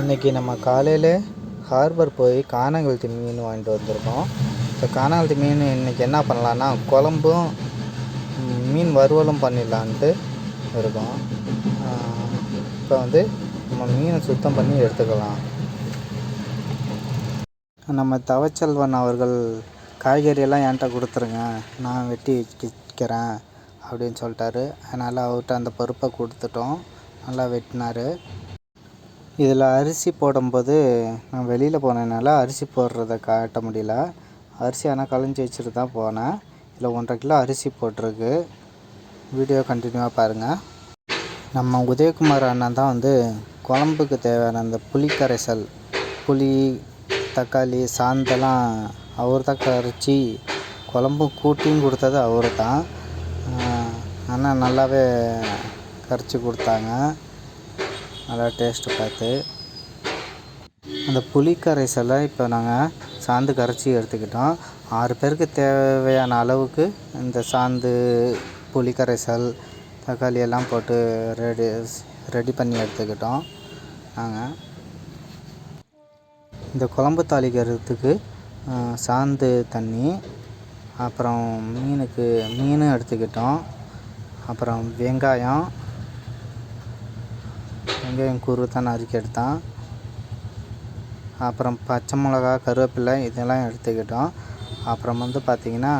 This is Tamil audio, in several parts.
இன்றைக்கி நம்ம காலையில் ஹார்பர் போய் கானாங்கழுத்தி மீன் வாங்கிட்டு வந்திருக்கோம். இப்போ கானாங்கழுத்தி மீன் இன்றைக்கி என்ன பண்ணலான்னா குழம்பும் மீன் வறுவலும் பண்ணிடலான்ட்டு இருக்கோம். இப்போ வந்து நம்ம மீனை சுத்தம் பண்ணி எடுத்துக்கலாம். நம்ம தவச்செல்வன் அவர்கள் காய்கறியெல்லாம் என்கிட்ட கொடுத்துருங்க நான் வெட்டி விற்கிறேன் அப்படின்னு சொல்லிட்டாரு. அதனால் அவர்கிட்ட அந்த பருப்பை கொடுத்துட்டோம். நல்லா வெட்டினார். இதில் அரிசி போடும்போது நான் வெளியில் போனதுனால அரிசி போடுறத காட்ட முடியல. அரிசி ஆனால் களைஞ்சி வச்சுட்டு தான் போனேன். இதில் ஒன்றரை கிலோ அரிசி போட்டிருக்கு. வீடியோ கண்டினியூவாக பாருங்கள் நம்ம உதயகுமார் அண்ணன் தான் வந்து குழம்புக்கு தேவையான அந்த புளி கரைசல் புளி தக்காளி சாந்தெல்லாம் அவர் தான் கரைச்சி குழம்பு கூட்டியும் கொடுத்தது அவர் தான். ஆனால் நல்லாவே கரைச்சி கொடுத்தாங்க. நல்லா டேஸ்ட்டு பார்த்து. அந்த புளி கரைசலை இப்போ நாங்கள் சாந்து கரைச்சி எடுத்துக்கிட்டோம். ஆறு பேருக்கு தேவையான அளவுக்கு இந்த சாந்து புளி கரைசல் தக்காளி எல்லாம் போட்டு ரெடி ரெடி பண்ணி எடுத்துக்கிட்டோம் நாங்கள் இந்த குழம்பு தாளிக்கிறதுக்கு சாந்து தண்ணி அப்புறம் மீனுக்கு மீனும் எடுத்துக்கிட்டோம். அப்புறம் வெங்காயம் வெங்காயம் கூறு நறுக்கி எடுத்தான். அப்புறம் பச்சை மிளகா கருவேப்பிலை இதெல்லாம் எடுத்துக்கிட்டோம். அப்புறம் வந்து பார்த்திங்கன்னா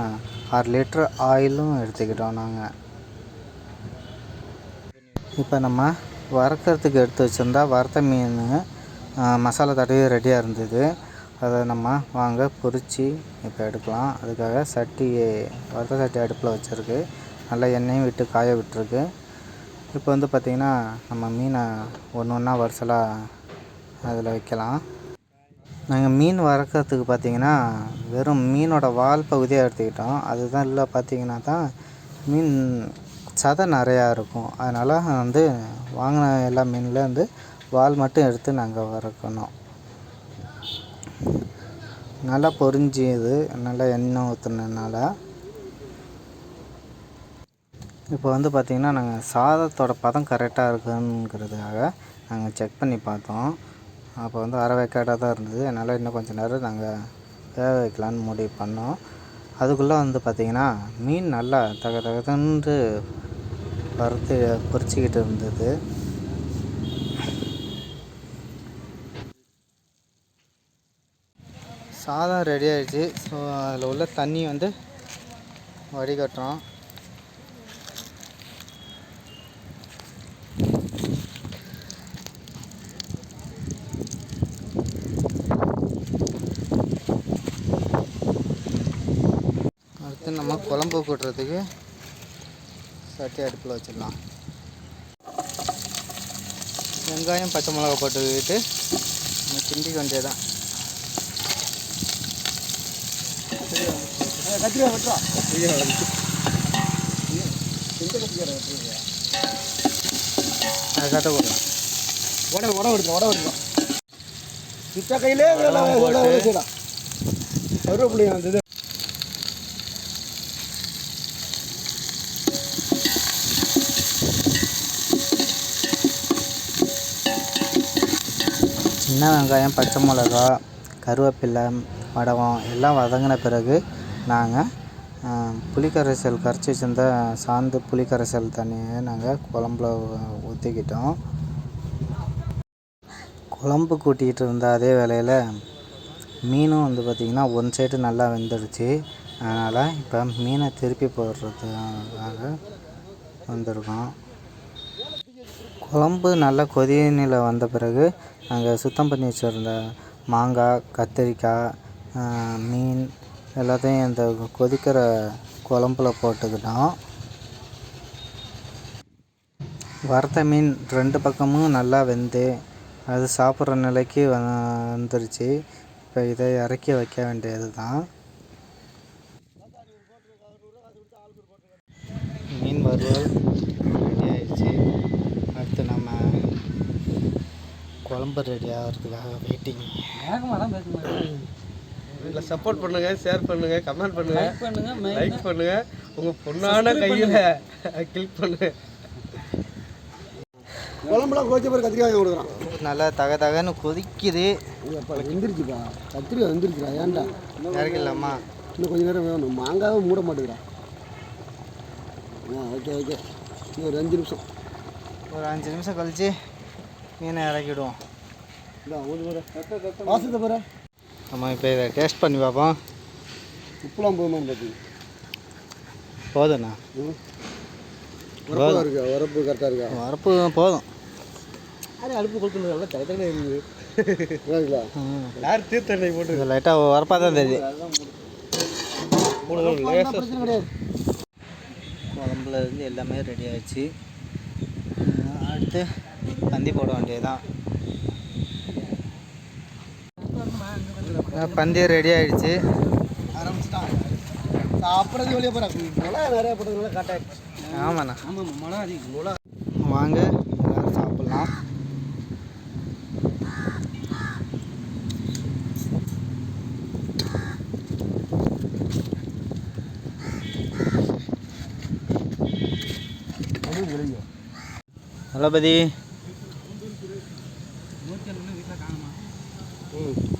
ஆறு லிட்ரு ஆயிலும் எடுத்துக்கிட்டோம் நாங்கள் இப்போ நம்ம வறுக்கிறதுக்கு எடுத்து வச்சுருந்தா வறுத்த மீன் மசாலா தடவி ரெடியாக இருந்தது. அதை நம்ம வாங்க பொரித்து இப்போ எடுக்கலாம். அதுக்காக சட்டி வறுத்த சட்டி அடுப்பில் வச்சுருக்கு. நல்லா எண்ணெயும் விட்டு காய விட்டுருக்கு. இப்போ வந்து பார்த்திங்கன்னா நம்ம மீனை ஒன்று ஒன்றா வரிசலாக அதில் வைக்கலாம். நாங்கள் மீன் வறுக்கிறதுக்கு பார்த்தீங்கன்னா வெறும் மீனோட வால் பகுதியை எடுத்துக்கிட்டோம். அதுதான் இல்லை பார்த்தீங்கன்னா தான் மீன் சதை நிறையா இருக்கும். அதனால் வந்து வாங்கின எல்லா மீனில் வந்து வால் மட்டும் எடுத்து நாங்கள் வறுக்கணும். நல்லா பொரிஞ்சுது. நல்லா எண்ணெய் ஊற்றுனதுனால இப்போ வந்து பார்த்திங்கன்னா நாங்கள் சாதத்தோட பதம் கரெக்டாக இருக்குங்கிறதுக்காக நாங்கள் செக் பண்ணி பார்த்தோம். அப்போ வந்து அரைவேக்காடாக தான் இருந்தது. அதனால் இன்னும் கொஞ்சம் நேரம் நாங்கள் வேக வைக்கலான்னு முடிவு பண்ணோம். அதுக்குள்ளே வந்து பார்த்திங்கன்னா மீன் நல்லா தக தகதன்று வறுத்து பொறிச்சிக்கிட்டு இருந்தது. சாதம் ரெடி ஆகிடுச்சு ஸோ அதில் உள்ள தண்ணி வந்து வடிகட்டுறோம் அடுத்து குழம்பு கூட்டுறதுக்கு சட்டி அடுப்பில் வச்சிடலாம். வெங்காயம் பச்சை மிளகா போட்டுக்கிட்டு நம்ம கிண்டி வேண்டியதான் அதை கட்ட கொடுக்கலாம் உட உட எடுக்கலாம் உட எடுக்கலாம் சுத்த கையிலே இதெல்லாம் இதெல்லாம் வேலை செய்யலாம். கருவேப்பிலையும் வந்தது. சின்ன வெங்காயம் பச்சை மிளகா கருவேப்பிலை வடகம் எல்லாம் வதங்கின பிறகு நாங்கள் புளிக்கரைசல் கரைச்சி வச்சுருந்த சாந்து புளிக்கரைசல் தண்ணியை நாங்கள் குழம்புல ஊற்றிக்கிட்டோம் குழம்பு கூட்டிகிட்டு இருந்த அதே வேலையில் மீனும் வந்து பார்த்திங்கன்னா ஒன் சைடு நல்லா வெந்துடுச்சு. அதனால் இப்போ மீனை திருப்பி போடுறதுக்காக வந்திருக்கோம். குழம்பு நல்லா கொதிநிலை வந்த பிறகு நாங்கள் சுத்தம் பண்ணி வச்சுருந்த மாங்காய் கத்திரிக்காய் மீன் எல்லாத்தையும் இந்த கொதிக்கிற குழம்புல போட்டுக்கிட்டோம். வறுத்த மீன் ரெண்டு பக்கமும் நல்லா வெந்து அது சாப்பிட்ற நிலைக்கு வந்துருச்சு. இப்போ இதை இறக்கி வைக்க வேண்டியது தான் மீன் வறுவல் ரெடி ஆயிடுச்சு. அடுத்து நம்ம குழம்பு ரெடி ஆகிறதுக்காக வெயிட்டிங் இதில் சப்போர்ட் பண்ணுங்க ஷேர் பண்ணுங்க கமெண்ட் பண்ணுங்க பண்ணுங்க லைக் பண்ணுங்க. உங்க பொண்ணான கையில கிளிக் பண்ணுங்க. குழம்புலாம் கோச்ச பேர் கத்திரிக்காய் கொடுக்குறான். நல்லா தக தகன்னு கொதிக்குது. அப்பா வெந்திருச்சுப்பா கத்திரிக்காய் வெந்திருச்சுடா ஏன்டா? இறக்கலாமா இன்னும் கொஞ்ச நேரம் வேணும். மாங்காவை மூட மாட்டேங்கிறா. ஆ ஓகே ஓகே இன்னும் ஒரு அஞ்சு நிமிஷம். ஒரு அஞ்சு நிமிஷம் கழிச்சு மீனை இறக்கிடுவோம். வாசத்தை பாரு. நம்ம இப்போ இதை டேஸ்ட் பண்ணி பார்ப்போம். உப்புலாம் போதுமான்னு பார்த்து போதுண்ணா ம் உரப்பாக இருக்கா? உரப்பு கரெக்டாக இருக்கா? வரப்பு போதும். அது அடுப்பு நல்லா தலை தலை இருக்குங்களா. யார் தீர்த்தண்ணை போட்டு லைட்டாக வரப்பாக தான் தெரியுது. பிரச்சனை கிடையாது. குழம்புல இருந்து எல்லாமே ரெடி ஆயிடுச்சு. அஹ் அடுத்து பந்தி போட வேண்டியதுதான். பந்தி ரெடி ஆயிடுச்சு. ஆரம்பிச்சிட்டான். சாப்பிட்றது வெளியே போகிறாங்க மிளகா நிறையா போட்டதுனால கரெக்டாக ஆமாண்ணா. ஆமாம் மிளகா அதிகம். வாங்க எல்லாரும் சாப்பிட்லாம். தளபதி. ம்.